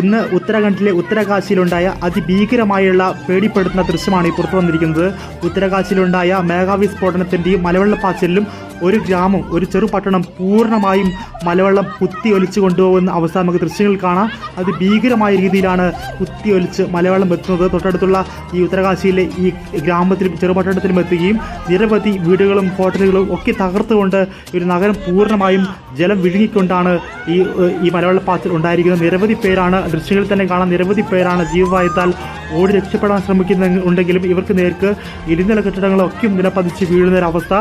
ഇന്ന് ഉത്തരാഖണ്ഡിലെ ഉത്തരകാശിയിലുണ്ടായ അതിഭീകരമായുള്ള പേടിപ്പെടുത്തുന്ന ദൃശ്യമാണ് ഈ പുറത്തു വന്നിരിക്കുന്നത്. ഉത്തരകാശിയിലുണ്ടായ മേഘാവി സ്ഫോടനത്തിന്റെയും മലവെള്ളപ്പാച്ചിലും ഒരു ഗ്രാമം ഒരു ചെറു പട്ടണം പൂർണമായും മലവെള്ളം കുത്തി ഒലിച്ചു കൊണ്ടുപോകുന്ന അവസ്ഥ നമുക്ക് ദൃശ്യങ്ങൾ കാണാം. അത് ഭീകരമായ രീതിയിലാണ് കുത്തി ഒലിച്ച് മലവെള്ളം എത്തുന്നത്. തൊട്ടടുത്തുള്ള ഈ ഉത്തരകാശിയിലെ ഈ ഗ്രാമത്തിലും ചെറുപട്ടണത്തിലും എത്തുകയും നിരവധി വീടുകളും ഹോട്ടലുകളും ഒക്കെ തകർത്തുകൊണ്ട് ഒരു നഗരം പൂർണമായും ജലം വിഴുങ്ങിക്കൊണ്ടാണ് ഈ ഈ മലവെള്ളപ്പാച്ചിൽ ഉണ്ടായിരിക്കുന്നത്. നിരവധി പേരാണ് ദൃശ്യങ്ങളിൽ തന്നെ കാണാൻ നിരവധി പേരാണ് ജീവവായത്താൽ ഓടി രക്ഷപ്പെടാൻ ശ്രമിക്കുന്ന ഉണ്ടെങ്കിലും ഇവർക്ക് നേർക്ക് ഇരുന്നില കെട്ടിടങ്ങളൊക്കെ നിലപ്പതിച്ച് വീഴുന്ന ഒരു അവസ്ഥ.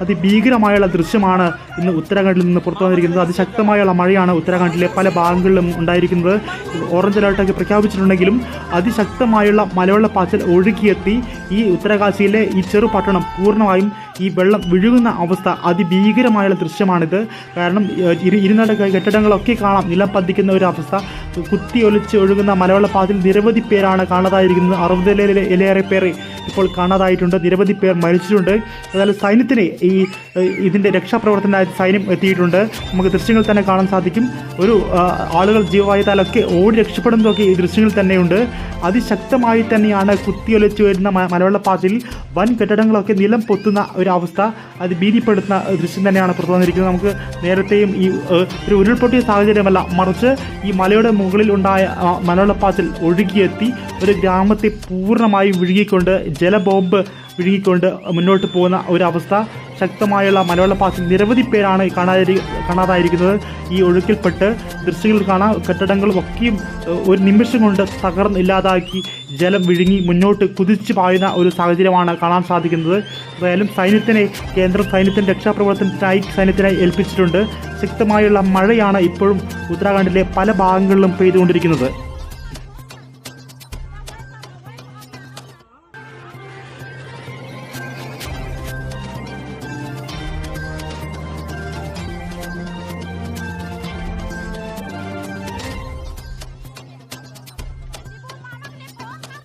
അതിഭീകരമായുള്ള ദൃശ്യമാണ് ഇന്ന് ഉത്തരാഖണ്ഡിൽ നിന്ന് പുറത്തു വന്നിരിക്കുന്നത്. അതിശക്തമായുള്ള മഴയാണ് ഉത്തരാഖണ്ഡിലെ പല ഭാഗങ്ങളിലും ഉണ്ടായിരിക്കുന്നത്. ഓറഞ്ച് അലർട്ടൊക്കെ പ്രഖ്യാപിച്ചിട്ടുണ്ടെങ്കിലും അതിശക്തമായുള്ള മലവെള്ളപ്പാച്ചിൽ ഒഴുകിയെത്തി ഈ ഉത്തരകാശിയിലെ ഈ ചെറു പട്ടണം പൂർണമായും ഈ വെള്ളം വിഴുകുന്ന അവസ്ഥ അതിഭീകരമായുള്ള ദൃശ്യമാണിത്. കാരണം ഇരു ഇരുനട കെട്ടിടങ്ങളൊക്കെ കാണാം നിലം പതിക്കുന്ന ഒരു അവസ്ഥ. കുത്തി ഒലിച്ച് ഒഴുകുന്ന മലവെള്ളപ്പാത്തിൽ നിരവധി പേരാണ് കാണാതായിരിക്കുന്നത് അറുപതിലേറെ പേർ ഇപ്പോൾ കാണാതായിട്ടുണ്ട്. നിരവധി പേർ മരിച്ചിട്ടുണ്ട്. അതായത് സൈന്യത്തിന് ഈ ഇതിന്റെ രക്ഷാപ്രവർത്തനമായി സൈന്യം എത്തിയിട്ടുണ്ട്. നമുക്ക് ദൃശ്യങ്ങൾ തന്നെ കാണാൻ സാധിക്കും. ഒരു ആളുകൾ ജീവവായുത്താലൊക്കെ ഓടി രക്ഷപ്പെടുന്നതൊക്കെ ഈ ദൃശ്യങ്ങൾ തന്നെയുണ്ട്. അതിശക്തമായി തന്നെയാണ് കുത്തിയൊലിച്ചു വരുന്ന മലവെള്ളപ്പാച്ചിൽ വൻ കെട്ടിടങ്ങളൊക്കെ നിലം പൊത്തുന്ന ഒരു അവസ്ഥ. അത് ഭീതിപ്പെടുത്തുന്ന ദൃശ്യം തന്നെയാണ് പുറത്തു വന്നിരിക്കുന്നത്. നമുക്ക് നേരത്തെയും ഈ ഒരു ഉരുൾപൊട്ടിയ സാഹചര്യമല്ല മറിച്ച് ഈ മലയുടെ മുകളിൽ ഉണ്ടായ മലവെള്ളപ്പാച്ചിൽ ഒഴുകിയെത്തി ഒരു ഗ്രാമത്തെ പൂർണമായും വിഴുകിക്കൊണ്ട് ജലബോംബ് വിഴുങ്ങിക്കൊണ്ട് മുന്നോട്ട് പോകുന്ന ഒരവസ്ഥ ശക്തമായുള്ള മലവെള്ളപ്പാച്ചിൽ നിരവധി പേരാണ് കാണാതി കാണാതായിരിക്കുന്നത്. ഈ ഒഴുക്കിൽപ്പെട്ട് ദൃശ്യങ്ങൾ കാണാം കെട്ടിടങ്ങളും ഒക്കെയും ഒരു നിമിഷം കൊണ്ട് തകർന്ന് ഇല്ലാതാക്കി ജലം വിഴുങ്ങി മുന്നോട്ട് കുതിച്ചു പായുന്ന ഒരു സാഹചര്യമാണ് കാണാൻ സാധിക്കുന്നത്. എന്തായാലും സൈന്യത്തിനെ കേന്ദ്ര സൈന്യത്തിന്റെ രക്ഷാപ്രവർത്തനത്തിനായി സൈന്യത്തിനെ ഏൽപ്പിച്ചിട്ടുണ്ട്. ശക്തമായുള്ള മഴയാണ് ഇപ്പോഴും ഉത്തരാഖണ്ഡിലെ പല ഭാഗങ്ങളിലും പെയ്തുകൊണ്ടിരിക്കുന്നത്.